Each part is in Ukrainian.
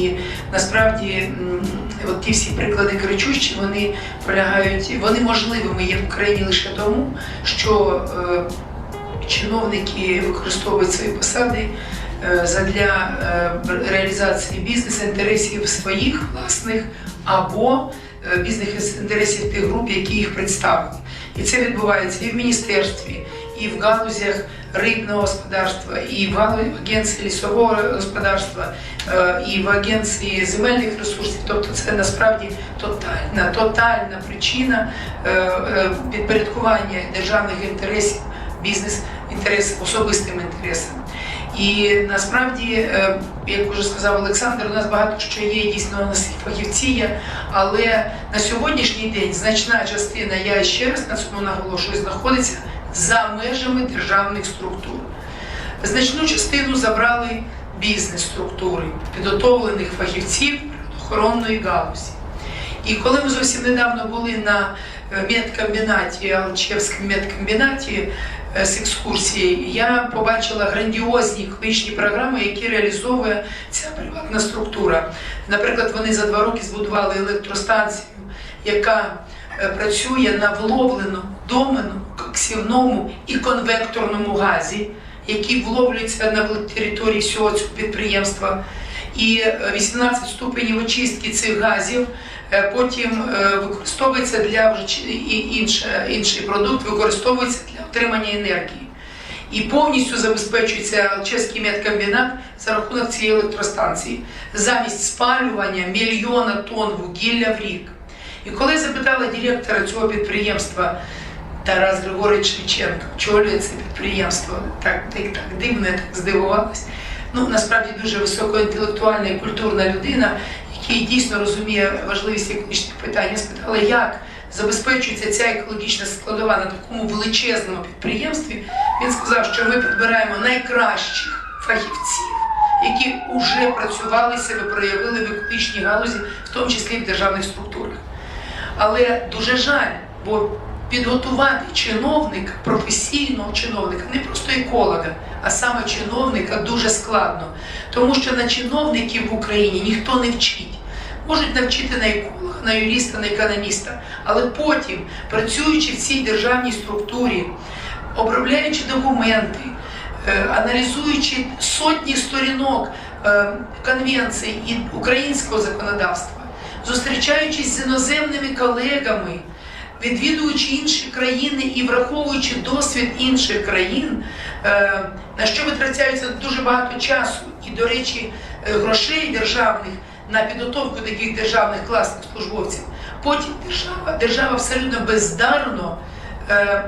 і насправді от ті всі приклади кричущі, вони полягають, вони можливими є в Україні лише тому, що е, чиновники використовують свої посади е, задля е, реалізації бізнес-інтересів своїх власних або бізнес-інтересів тих груп, які їх представили. І це відбувається і в міністерстві, і в галузях рибного господарства, і в агенції лісового господарства, і в агенції земельних ресурсів. Тобто це насправді тотальна, тотальна причина е, е, підпорядкування державних інтересів, бізнес-інтересів, особистим інтересам. І насправді, як вже сказав Олександр, у нас багато що є дійсно у нас фахівці але на сьогоднішній день значна частина, я ще раз на цьому наголошую, знаходиться за межами державних структур. Значну частину забрали бізнес-структури, підготовлених фахівців природоохоронної галузі. І коли ми зовсім недавно були на е, медкомбінаті, Алчевському медкомбінаті е, з екскурсії, я побачила грандіозні екологічні програми, які реалізовує ця приватна структура. Наприклад, вони за два роки збудували електростанцію, яка е, працює на вловленому, доменому, коксівному і конвекторному газі, які вловлюються на території всього цього підприємства. І е, 18 ступенів очистки цих газів е, потім е, використовується для вже і інше, інший продукт використовується для отримання енергії. І повністю забезпечується чеський медкомбінат за рахунок цієї електростанції замість спалювання мільйона тонн вугілля в рік. І коли запитала директора цього підприємства Тарас Григорович Шевченко, очолює це підприємство, так, так, так дивно, я так здивувалась. Ну, насправді дуже високоінтелектуальна і культурна людина, який дійсно розуміє важливість екологічних питань. Я спитала, як забезпечується ця екологічна складова на такому величезному підприємстві. Він сказав, що ми підбираємо найкращих фахівців, які вже працювали себе, проявили в екологічній галузі, в тому числі в державних структурах. Але дуже жаль, бо підготувати чиновника, професійного чиновника, не просто еколога, а саме чиновника дуже складно. Тому що на чиновників в Україні ніхто не вчить. Можуть навчити на еколога, на юриста, на економіста, але потім, працюючи в цій державній структурі, обробляючи документи, е, аналізуючи сотні сторінок е, конвенцій і українського законодавства, зустрічаючись з іноземними колегами, відвідуючи інші країни і враховуючи досвід інших країн, е, на що витрачається дуже багато часу і, до речі, е, грошей державних на підготовку таких державних класних службовців. Потім держава, держава абсолютно бездарно. е,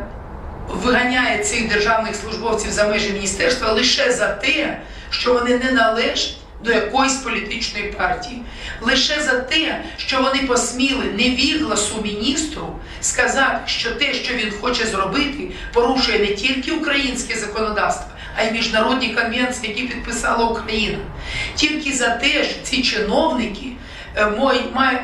Виганяє цих державних службовців за межі міністерства лише за те, що вони не належать до якоїсь політичної партії, лише за те, що вони посміли невігласу міністру сказати, що те, що він хоче зробити, порушує не тільки українське законодавство, а й міжнародні конвенції, які підписала Україна. Тільки за те, що ці чиновники е,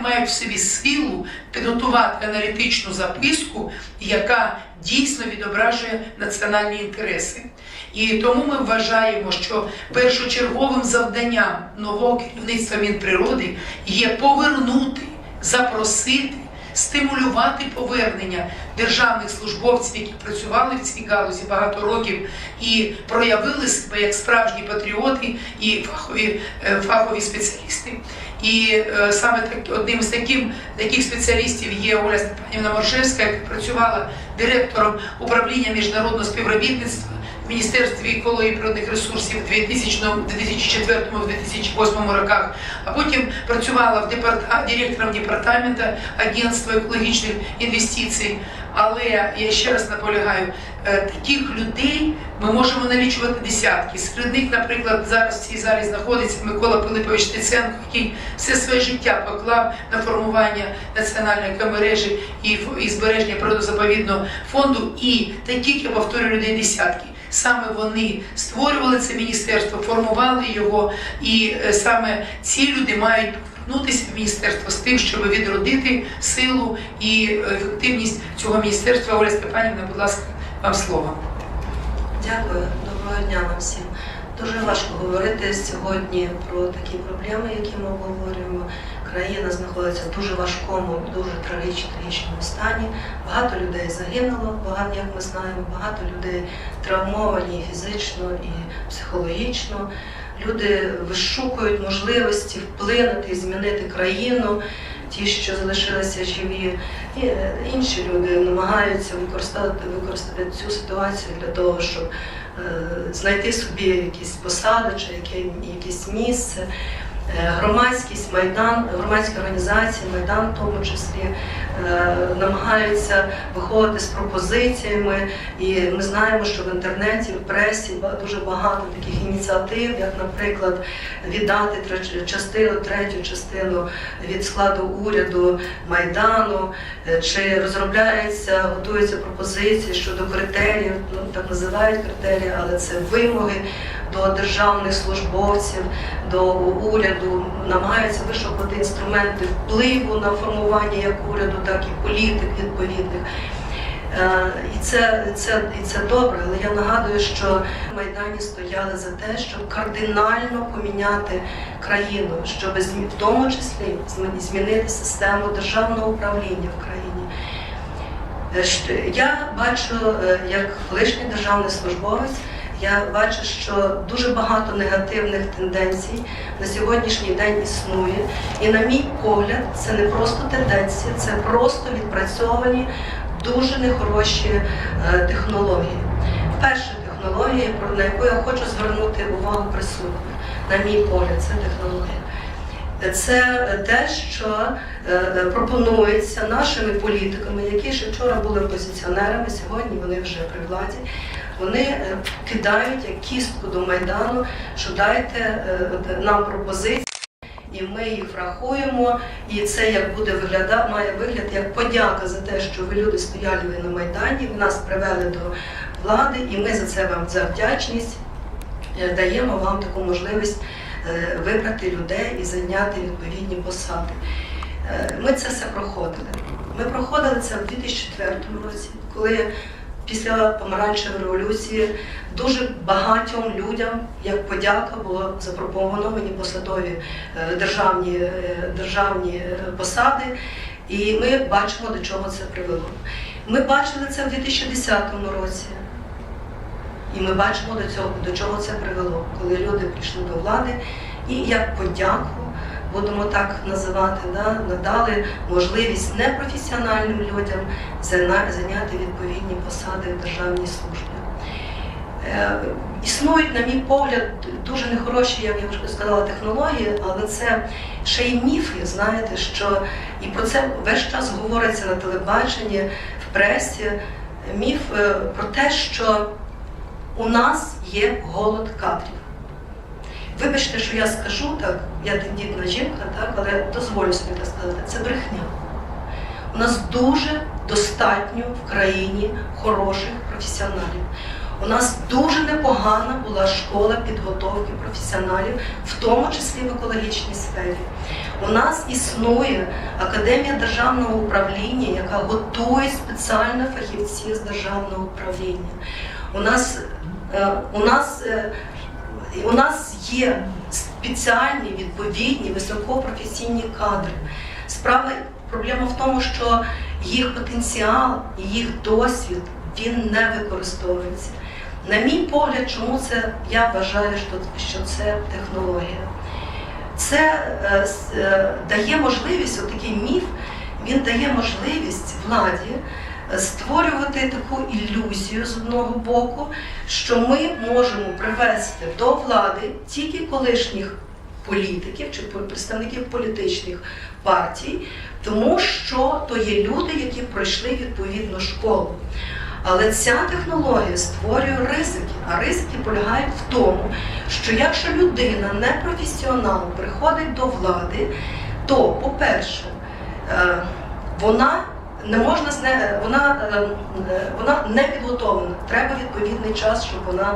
мають в собі силу підготувати аналітичну записку, яка дійсно відображує національні інтереси. І тому ми вважаємо, що першочерговим завданням нового керівництва Мінприроди є повернути, запросити, стимулювати повернення державних службовців, які працювали в цій галузі багато років і проявили себе як справжні патріоти і фахові, е, фахові спеціалісти. І е, саме так, одним з таких, таких спеціалістів є Оля Степанівна Моршевська, яка працювала директором управління міжнародного співробітництва Міністерстві екології природних ресурсів в 2004-2008 роках, а потім працювала в департа, директором департаменту Агентства екологічних інвестицій. Але я ще раз наполягаю, е, таких людей ми можемо налічувати десятки. Серед них, наприклад, зараз в цій залі знаходиться Микола Пилипович Тиценко, який все своє життя поклав на формування національної екомережі і збереження природозаповідного фонду. І таких, я повторюю, людей десятки. Саме вони створювали це міністерство, формували його, і е, саме ці люди мають повернутися в міністерство з тим, щоб відродити силу і ефективність цього міністерства. Оля Степанівна, будь ласка, вам слово. Дякую, доброго дня вам всім. Дуже важко говорити сьогодні про такі проблеми, які ми обговорюємо. Країна знаходиться в дуже важкому, дуже трагічному стані. Багато людей загинуло, багато, як ми знаємо, багато людей травмовані і фізично, і психологічно. Люди вишукують можливості вплинути і змінити країну. Ті, що залишилися живі, і е, інші люди намагаються використати, використати цю ситуацію для того, щоб е, знайти собі якісь посади чи яке, якесь місце. Е, Громадськість Майдан, громадські організації, Майдан в тому числі е, намагаються виходити з пропозиціями, і ми знаємо, що в інтернеті, в пресі дуже багато таких ініціатив, як, наприклад, віддати частину, третю частину від складу уряду Майдану, е, чи розробляється, готуються пропозиції щодо критеріїв, ну так називають критерії, але це вимоги до державних службовців, до уряду, намагаються вишукувати інструменти впливу на формування як уряду, так і політик відповідних. Е, І це, це, і це добре, але я нагадую, що в Майдані стояли за те, щоб кардинально поміняти країну, щоб в тому числі змінити систему державного управління в країні. Е, Я бачу, е, як колишній державний службовець, я бачу, що дуже багато негативних тенденцій на сьогоднішній день існує. І на мій погляд, це не просто тенденції, це просто відпрацьовані дуже нехороші е, технології. Перша технологія, на яку я хочу звернути увагу присутніх, на мій погляд, це технологія. Це те, що е, е, пропонується нашими політиками, які ще вчора були опозиціонерами, сьогодні вони вже при владі. Вони е, кидають як кістку до майдану, що дайте е, нам пропозиції, і ми їх врахуємо. І це як буде виглядати, має вигляд як подяка за те, що ви люди стояли на майдані, ви нас привели до влади, і ми за це вам за вдячність е, даємо вам таку можливість вибрати людей і зайняти відповідні посади. Ми це все проходили. Ми проходили це в 2004 році, коли після помаранчевої революції дуже багатьом людям, як подяка, було запропоновані посадові е, державні, е, державні е, посади. І ми бачимо, до чого це привело. Ми бачили це в 2010 році. І ми бачимо до цього, до чого це привело, коли люди прийшли до влади і як подяку, будемо так називати, да, надали можливість непрофесіональним людям зайняти відповідні посади в державній службі. Е, Існують, на мій погляд, дуже нехороші, як я вже сказала, технології, але це ще й міфи, знаєте, що і про це весь час говориться на телебаченні, в пресі. Міф е, про те, що у нас є голод кадрів. Вибачте, що я скажу так, я тендітна жінка, так, але дозволю собі так сказати, це брехня. У нас дуже достатньо в країні хороших професіоналів. У нас дуже непогана була школа підготовки професіоналів, в тому числі в екологічній сфері. У нас існує Академія державного управління, яка готує спеціально фахівців з державного управління. У нас, е, у нас, е, у нас є спеціальні відповідні високопрофесійні кадри. Справа проблема в тому, що їх потенціал їх досвід він не використовується. На мій погляд, чому це я вважаю, що, це технологія. Це е, е, дає можливість, отакий міф, він дає можливість владі створювати таку ілюзію з одного боку, що ми можемо привести до влади тільки колишніх політиків чи представників політичних партій, тому що то є люди, які пройшли відповідну школу. Але ця технологія створює ризики, а ризики полягають в тому, що якщо людина не професіонал приходить до влади, то, по-перше, е, вона не можна не вона, е, е, вона не підготовлена. Треба відповідний час, щоб вона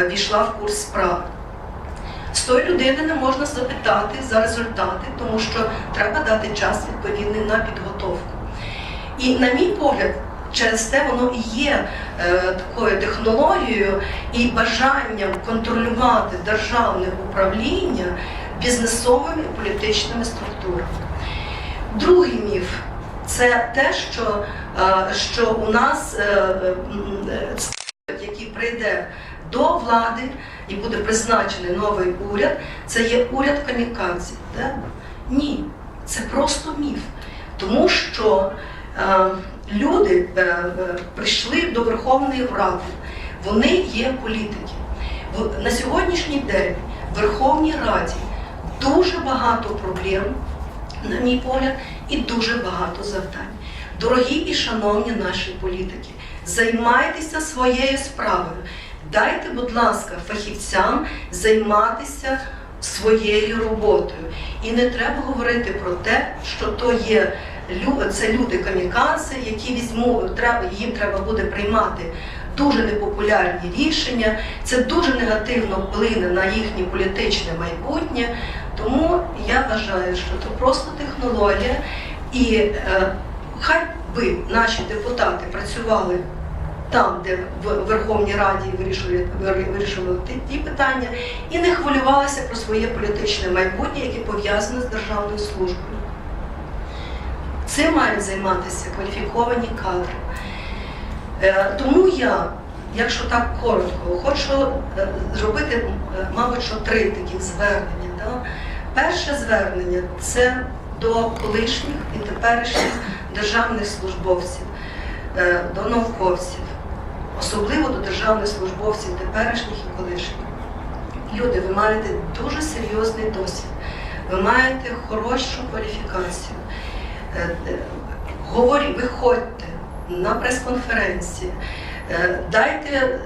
е, війшла в курс справи. З тої людини не можна запитати за результати, тому що треба дати час відповідний на підготовку. І, на мій погляд, через те воно і є е, такою технологією і бажанням контролювати державне управління бізнесовими і політичними структурами. Другий міф це те, що, е, що у нас е, е, який прийде до влади і буде призначений новий уряд, це є уряд камікадзе. Да? Ні, це просто міф. Тому що люди прийшли до Верховної Ради, вони є політики. На сьогоднішній день в Верховній Раді дуже багато проблем, на мій погляд, і дуже багато завдань. Дорогі і шановні наші політики, займайтеся своєю справою. Дайте, будь ласка, фахівцям займатися своєю роботою. І не треба говорити про те, що то є це люди камікадзе, які візьмуть, треба, їм треба буде приймати дуже непопулярні рішення. Це дуже негативно вплине на їхнє політичне майбутнє. Тому я вважаю, що це просто технологія, і е, хай би наші депутати працювали там, де в Верховній Раді вирішували, вирішували ті, питання, і не хвилювалися про своє політичне майбутнє, яке пов'язане з державною службою. Цим мають займатися кваліфіковані кадри. Е, Тому я, якщо так коротко, хочу е, зробити, е, мабуть, що три таких звернення. Да? Перше звернення це до колишніх і теперішніх державних службовців, е, до науковців, особливо до державних службовців теперішніх і колишніх. Люди, ви маєте дуже серйозний досвід, ви маєте хорошу кваліфікацію. Е, е, Говоріть, виходьте на прес-конференції, дайте,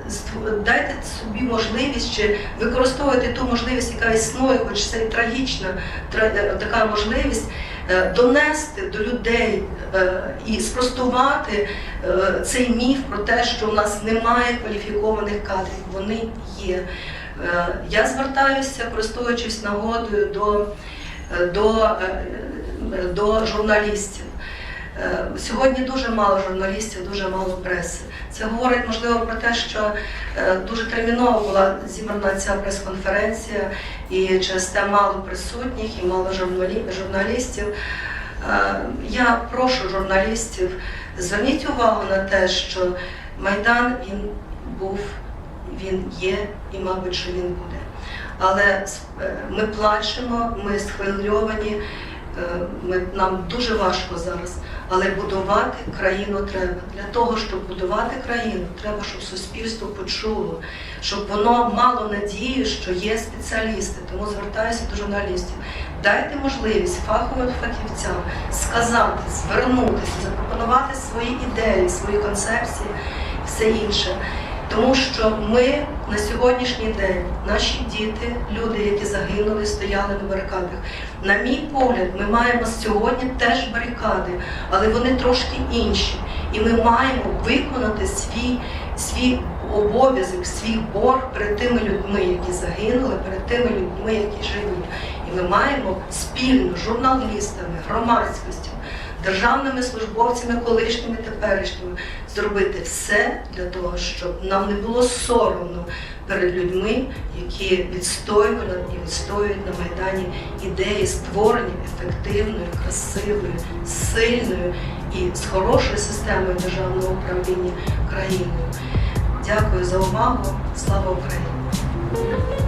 дайте собі можливість чи використовуйте ту можливість, яка існує, хоч це і трагічна е, така можливість, е, донести до людей е, і спростувати е, цей міф про те, що у нас немає кваліфікованих кадрів. Вони є. Е, Я звертаюся, користуючись нагодою до, е, до, е, е, до журналістів. Е, Сьогодні дуже мало журналістів, дуже мало преси. Це говорить можливо про те, що е, дуже терміново була зібрана ця прес-конференція, і через те мало присутніх і мало журналістів. Е, Я прошу журналістів, зверніть увагу на те, що Майдан він був, він є і, мабуть, що він буде. Але е, ми плачемо, ми схвильовані, ми, нам дуже важко зараз. Але будувати країну треба. Для того, щоб будувати країну, треба, щоб суспільство почуло, щоб воно мало надію, що є спеціалісти. Тому звертаюся до журналістів. Дайте можливість фаховим фахівцям сказати, звернутися, запропонувати свої ідеї, свої концепції, все інше. Тому що ми на сьогоднішній день, наші діти, люди, які загинули, стояли на барикадах. На мій погляд, ми маємо сьогодні теж барикади, але вони трошки інші. І ми маємо виконати свій, свій обов'язок, свій борг перед тими людьми, які загинули, перед тими людьми, які живі. І ми маємо спільно з журналістами, громадськістю, державними службовцями, колишніми теперішніми, зробити все для того, щоб нам не було соромно перед людьми, які відстоювали і відстоюють на Майдані ідеї створення ефективної, красивої, сильної і з хорошою системою державного управління країною. Дякую за увагу. Слава Україні!